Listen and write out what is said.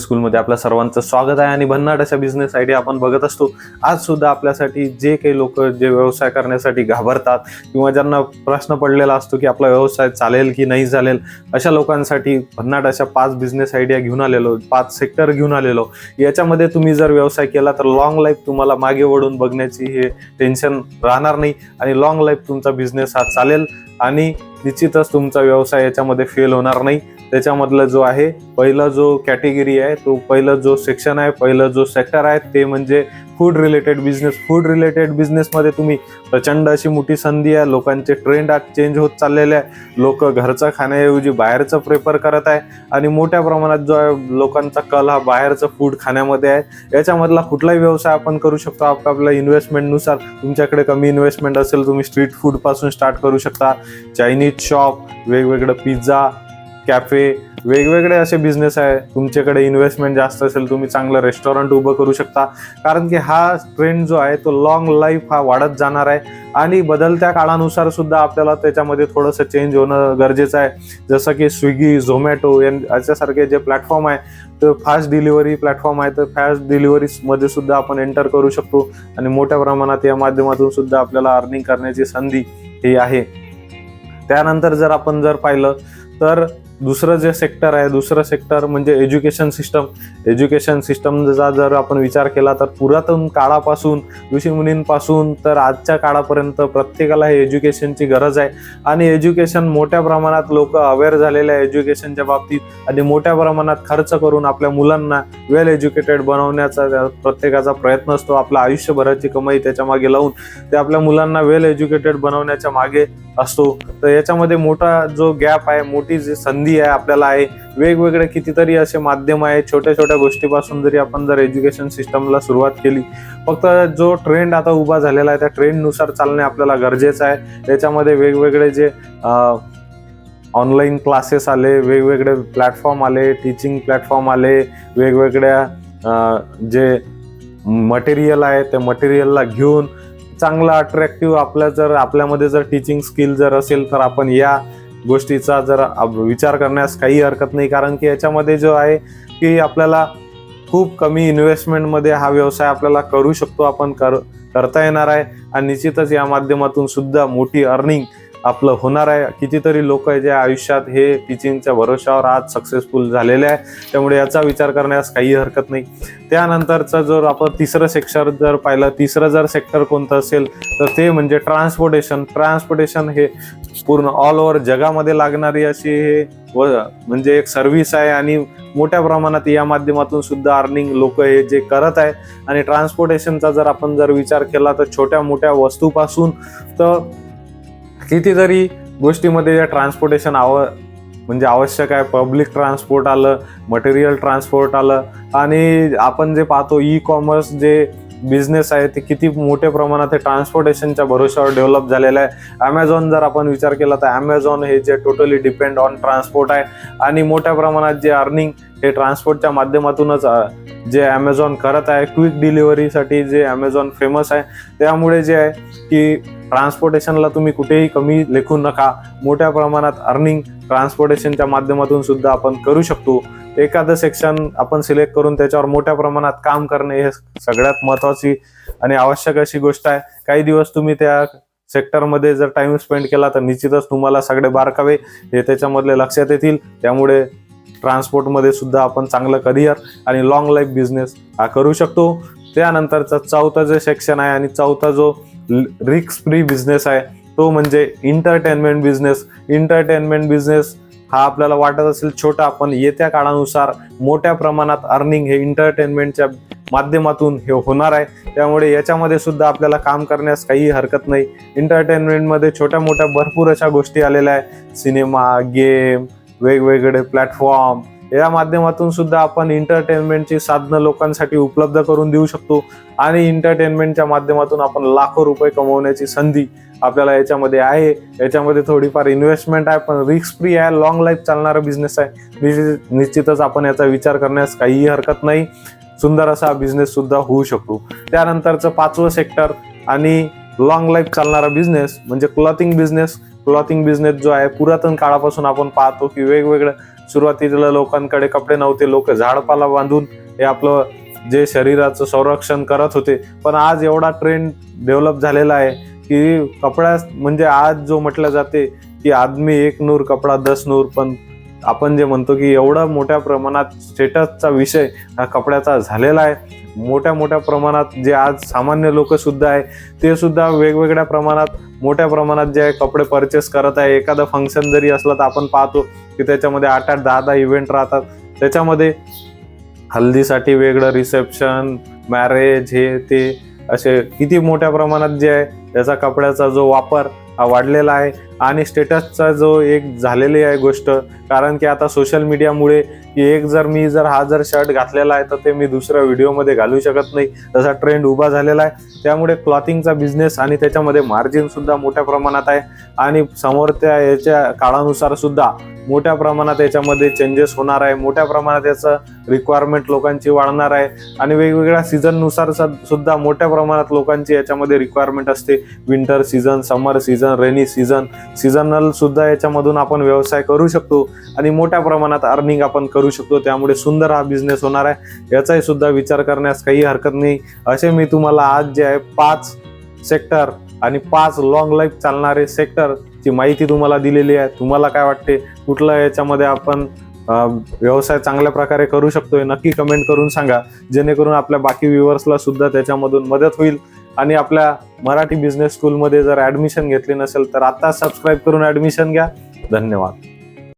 स्कूलमध्ये आपल्या सर्वांचं स्वागत आहे आणि भन्नाट अशा बिझनेस आयडिया आपण बघत असतो. आज सुद्धा आपल्यासाठी जे काही लोक जे व्यवसाय करण्यासाठी घाबरतात किंवा ज्यांना प्रश्न पडलेला असतो की आपला व्यवसाय चालेल की नाही चालेल अशा लोकांसाठी भन्नाट अशा पाच बिझनेस आयडिया घेऊन आलेलो पाच सेक्टर घेऊन आलेलो. याच्यामध्ये तुम्ही जर व्यवसाय केला तर लॉंग लाईफ तुम्हाला मागे वळून बघण्याची हे टेन्शन राहणार नाही आणि लॉंग लाईफ तुमचा बिझनेस हा चालेल आणि निश्चितच तुमचा व्यवसाय याच्यामध्ये फेल होणार नाही. त्याच्यामधला जो आहे पहिला जो कॅटेगरी आहे तो पहिला जो सेक्शन आहे पहिला जो सेक्टर आहे ते म्हणजे food related business food related बिझनेसमध्ये तुम्ही प्रचंड अशी मोठी संधी आहे. लोकांचे ट्रेंड आज चेंज होत चाललेले आहे. लोक घरचं खाण्याऐवजी बाहेरचं प्रेफर करत आहे. आणि मोठ्या प्रमाणात जो आहे लोकांचा कल हा बाहेरचं फूड खाण्यामध्ये आहे. याच्यामधला कुठलाही व्यवसाय आपण करू शकतो. आपल्या इन्व्हेस्टमेंटनुसार तुमच्याकडे कमी इन्व्हेस्टमेंट असेल तुम्ही स्ट्रीट फूडपासून स्टार्ट करू शकता. चायनीज शॉप वेगवेगळं पिझ्झा कॅफे वेगवेगळे असे बिझनेस आहे. तुमच्याकडे इन्व्हेस्टमेंट जास्त असेल तुम्ही चांगलं रेस्टॉरंट उभं करू शकता. कारण की हा ट्रेंड जो आहे तो लॉंग लाईफ हा वाढत जाणार आहे. आणि बदलत्या काळानुसार सुद्धा आपल्याला त्याच्यामध्ये थोडंसं चेंज होणं गरजेचं आहे. जसं की स्विगी झोमॅटो याच्यासारखे जे प्लॅटफॉर्म आहे तर फास्ट डिलिव्हरी प्लॅटफॉर्म आहे तर फास्ट डिलिव्हरीमध्ये सुद्धा आपण एंटर करू शकतो. आणि मोठ्या प्रमाणात या माध्यमातून सुद्धा आपल्याला अर्निंग करण्याची संधी ही आहे. त्यानंतर जर आपण जर पाहिलं तर दुसरं जे सेक्टर आहे दुसरं सेक्टर म्हणजे एज्युकेशन सिस्टम एज्युकेशन सिस्टमचा जर आपण विचार केला तर पुरातन काळापासून ऋषीमुनींपासून तर आजच्या काळापर्यंत प्रत्येकाला हे एज्युकेशनची गरज आहे. आणि एज्युकेशन मोठ्या प्रमाणात लोक अवेअर झालेले आहे एज्युकेशनच्या बाबतीत. आणि मोठ्या प्रमाणात खर्च करून आपल्या मुलांना वेल एज्युकेटेड बनवण्याचा प्रत्येकाचा प्रयत्न असतो. आपला आयुष्यभराची कमाई त्याच्यामागे लावून ते आपल्या मुलांना वेल एज्युकेटेड बनवण्याच्या मागे असतो. तर याच्यामध्ये मोठा जो गॅप आहे मोठी जी संधी आहे आपल्याला आहे वेगवेगळे कितीतरी असे माध्यम आहे. छोट्या छोट्या गोष्टीपासून जरी आपण जर एज्युकेशन सिस्टमला सुरुवात केली फक्त जो ट्रेंड आता उभा झालेला आहे त्या ट्रेंडनुसार चालणे आपल्याला गरजेचं आहे. याच्यामध्ये वेगवेगळे जे ऑनलाईन क्लासेस आले वेगवेगळे प्लॅटफॉर्म आले टीचिंग प्लॅटफॉर्म आले वेगवेगळ्या जे मटेरियल आहे त्या मटेरियलला घेऊन चांगला अट्रॅक्टिव्ह आपल्या जर आपल्यामध्ये जर टीचिंग स्किल जर असेल तर आपण या गोष्टीचा जर विचार करण्यास काही हरकत नाही. कारण की याच्यामध्ये जो आहे की आपल्याला खूप कमी इन्व्हेस्टमेंटमध्ये हा व्यवसाय आपल्याला करू शकतो. आपण कर करता येणार आहे. आणि निश्चितच या माध्यमातून सुद्धा मोठी अर्निंग आपलं होणार आहे. कितीतरी लोक जे आयुष्यात हे टीचिंगच्या भरोशावर आज सक्सेसफुल झालेले आहे. त्यामुळे याचा विचार करण्यास काही हरकत नाही. त्यानंतरचं जर आपण तिसरं सेक्टर जर पाहिलं तिसरं जर सेक्टर कोणतं असेल तर ते म्हणजे ट्रान्सपोर्टेशन ट्रान्सपोर्टेशन हे पूर्ण ऑल ओव्हर जगामध्ये लागणारी अशी हे व म्हणजे एक सर्व्हिस आहे आणि मोठ्या प्रमाणात या माध्यमातून सुद्धा अर्निंग लोक हे जे करत आहे. आणि ट्रान्सपोर्टेशनचा जर आपण जर विचार केला तर छोट्या मोठ्या वस्तूपासून तर कितीतरी गोष्टीमध्ये या ट्रान्सपोर्टेशन आव म्हणजे आवश्यक आहे. पब्लिक ट्रान्सपोर्ट आलं मटेरियल ट्रान्सपोर्ट आलं आणि आपण जे पाहतो ई कॉमर्स जे बिझनेस आहे ते किती मोठ्या प्रमाणात हे ट्रान्सपोर्टेशनच्या भरोशावर डेव्हलप झालेलं आहे. ॲमेझॉन जर आपण विचार केला तर ॲमेझॉन हे जे टोटली डिपेंड ऑन ट्रान्सपोर्ट आहे आणि मोठ्या प्रमाणात जे अर्निंग हे ट्रान्सपोर्टच्या माध्यमातूनच जे ॲमेझॉन करत आहे क्विक डिलिव्हरीसाठी जे ॲमेझॉन फेमस आहे त्यामुळे जे आहे की ट्रान्सपोर्टेशनला तुम्ही कुठेही कमी लेखू नका. मोठ्या प्रमाणात अर्निंग ट्रान्सपोर्टेशनच्या माध्यमातून सुद्धा आपण करू शकतो. एखादं सेक्शन आपण सिलेक्ट करून त्याच्यावर मोठ्या प्रमाणात काम करणे हे सगळ्यात महत्वाची आणि आवश्यक अशी गोष्ट आहे. काही दिवस तुम्ही त्या सेक्टरमध्ये जर टाइम स्पेंड केला तर निश्चितच तुम्हाला सगळे बारकावे हे त्याच्यामधले लक्षात येतील. त्यामुळे ट्रान्सपोर्टमध्ये सुद्धा आपण चांगलं करिअर आणि लॉंग लाईफ बिझनेस हा करू शकतो. त्यानंतरचा चौथा जे सेक्शन आहे आणि चौथा जो रिक्स फ्री बिझनेस आहे तो म्हणजे इंटरटेनमेंट बिझनेस इंटरटेनमेंट बिझनेस हा आपल्याला वाटत असेल छोटा पण येत्या काळानुसार मोठ्या प्रमाणात अर्निंग हे इंटरटेनमेंटच्या माध्यमातून हे होणार आहे. त्यामुळे याच्यामध्ये सुद्धा आपल्याला काम करण्यास काही हरकत नाही. एंटरटेनमेंटमध्ये छोट्या मोठ्या भरपूर अशा गोष्टी आलेल्या आहे सिनेमा गेम वेगवेगळे प्लॅटफॉर्म या माध्यमातून सुद्धा आपण एंटरटेनमेंटची साधनं लोकांसाठी उपलब्ध करून देऊ शकतो. आणि एंटरटेनमेंटच्या माध्यमातून आपण लाखो रुपये कमवण्याची संधी आपल्याला याच्यामध्ये आहे. याच्यामध्ये थोडीफार इन्व्हेस्टमेंट आहे पण रिस्क फ्री आहे लॉंग लाईफ चालणारा बिझनेस आहे. निश्चित- निश्चितच आपण याचा विचार करण्यास काहीही हरकत नाही. सुंदर असा बिझनेस सुद्धा होऊ शकतो. त्यानंतरचं पाचवं सेक्टर आणि लॉंग लाईफ चालणारा बिझनेस म्हणजे क्लॉथिंग बिझनेस क्लॉथिंग बिझनेस जो आहे पुरातन काळापासून आपण पाहतो की वेगवेगळ्या सुरुवातीला लोकांकडे कपडे नव्हते लोक झाडपाला बांधून हे आपलं जे शरीराचं संरक्षण करत होते. पण आज एवढा ट्रेंड डेव्हलप झालेला आहे की कपड्या म्हणजे आज जो म्हटलं जाते की आदमी एक नूर कपडा दस नूर पण आपण जे म्हणतो की एवढा मोठ्या प्रमाणात स्टेटसचा विषय हा कपड्याचा झालेला आहे. मोठ्या मोठ्या प्रमाणात जे आज सामान्य लोकसुद्धा आहे ते सुद्धा वेगवेगळ्या प्रमाणात मोठ्या प्रमाणात जे आहे कपडे परचेस करत आहे एखादं फंक्शन जरी असलं तर आपण पाहतो की त्याच्यामध्ये आठ आठ दहा दहा इव्हेंट राहतात. त्याच्यामध्ये हल्दीसाठी वेगळं रिसेप्शन मॅरेज हे ते असे किती मोठ्या प्रमाणात जे आहे त्याचा कपड्याचा जो वापर वाढलेला आहे. आणि स्टेटसचा जो एक झालेली आहे गोष्ट कारण की आता सोशल मीडियामुळे एक जर मी जर हा जर शर्ट घातलेला आहे तर ते मी दुसऱ्या व्हिडिओमध्ये घालू शकत नाही. तसा ट्रेंड उभा झालेला आहे. त्यामुळे क्लॉथिंगचा बिझनेस आणि त्याच्यामध्ये मार्जिन सुद्धा मोठ्या प्रमाणात आहे. आणि समोर त्या याच्या काळानुसार सुद्धा मोठ्या प्रमाणात याच्यामध्ये चेंजेस होणार आहे. मोठ्या प्रमाणात याचं रिक्वायरमेंट लोकांची वाढणार आहे. आणि वेगवेगळ्या सीझननुसार सुद्धा मोठ्या प्रमाणात लोकांची याच्यामध्ये रिक्वायरमेंट असते. Winter season summer season rainy season seasonal सुद्धा याच्यामधून आपण व्यवसाय करू शकतो. आणि मोठ्या प्रमाणात अर्निंग आपण करू शकतो. त्यामुळे सुंदर हा बिझनेस होणार आहे. याचाही सुद्धा विचार करण्यास काही हरकत नाही. असे मी तुम्हाला आज जे आहे पाच सेक्टर आणि पाच लॉंग लाईफ चालणारे सेक्टर ची माहिती तुम्हाला दिलेली आहे. तुम्हाला काय वाटते? कुठलं याच्यामध्ये आपण व्यवसाय चांगल्या प्रकारे करू शकतोय? नक्की कमेंट करून सांगा. जेणेकरून आपल्या बाकी व्ह्युअर्सला सुद्धा त्याच्यामधून मदत होईल. आणि आपल्या मराठी बिझनेस स्कूलमध्ये जर ॲडमिशन घेतली नसेल तर आता सबस्क्राईब करून ॲडमिशन घ्या. धन्यवाद.